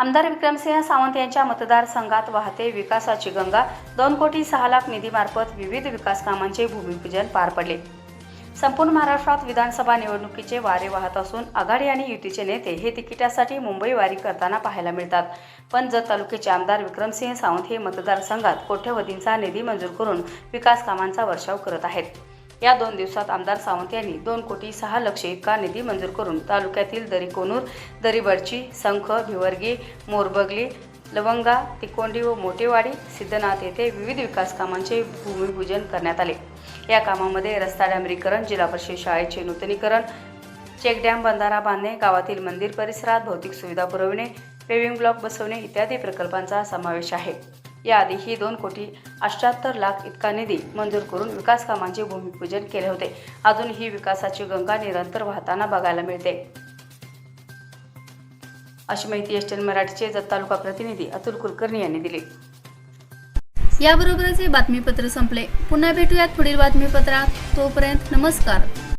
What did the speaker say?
आमदार विक्रमसिंह सावंत यांच्या मतदारसंघात वाहते विकासाची गंगा. दोन कोटी सहा लाख निधीमार्फत विविध विकास कामांचे भूमिपूजन पार पडले. संपूर्ण महाराष्ट्रात विधानसभा निवडणुकीचे वारे वाहत असून आघाडी आणि युतीचे नेते हे तिकिटासाठी मुंबई वारी करताना पाहायला मिळतात. पण जत तालुक्याचे आमदार विक्रमसिंह सावंत हे मतदारसंघात कोट्यवधींचा निधी मंजूर करून विकास कामांचा वर्षाव करत आहेत. या दोन दिवसात आमदार सावंत यांनी दोन कोटी सहा लक्ष इतका निधी मंजूर करून तालुक्यातील दरीकोनूर दरीबडची संख भिवर्गी मोरबगली लवंगा तिकोंडी व मोठेवाडी सिद्धनाथ येथे विविध विकास कामांचे भूमिपूजन करण्यात आले. या कामामध्ये रस्ता डांबरीकरण जिल्हा परिषद शाळेचे नूतनीकरण चेकडॅम बंधारा बांधणे गावातील मंदिर परिसरात भौतिक सुविधा पुरविणे पेविंग ब्लॉक बसवणे इत्यादी प्रकल्पांचा समावेश आहे. याआधीही दोन कोटी अठ्याहत्तर लाख इतका निधी मंजूर करून विकास कामांचे भूमिपूजन केले होते. अजून ही विकासाची गंगा निरंतर वाहताना बघायला मिळते. अशी माहिती एसटीएन मराठीचे जत तालुका प्रतिनिधी अतुल कुलकर्णी यांनी दिली. याबरोबरच हे बातमीपत्र संपले. पुन्हा भेटूयात पुढील बातमीपत्रात. तोपर्यंत नमस्कार.